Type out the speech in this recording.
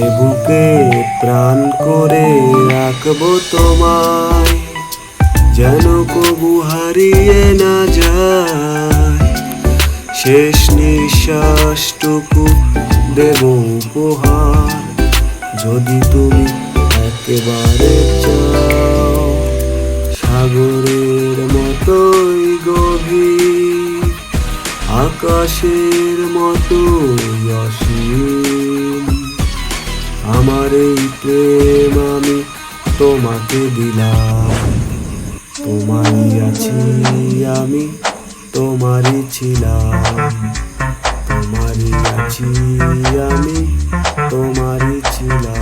বুকে প্রাণ করে রাখব তোমায়। যেন কবু হারিয়ে না যায়। শেষ নিঃশ্বাসটুকু দেব উপহার। যদি তুমি একেবারে চাও, সাগরের মতোই গভীর, আকাশের মতোই অসীম। আমার এই প্রেম আমি তোমাকে দিলাম। তোমারই আছি আমি, তোমারই ছিলাম। তোমারই আছি আমি, তোমারই ছিলাম।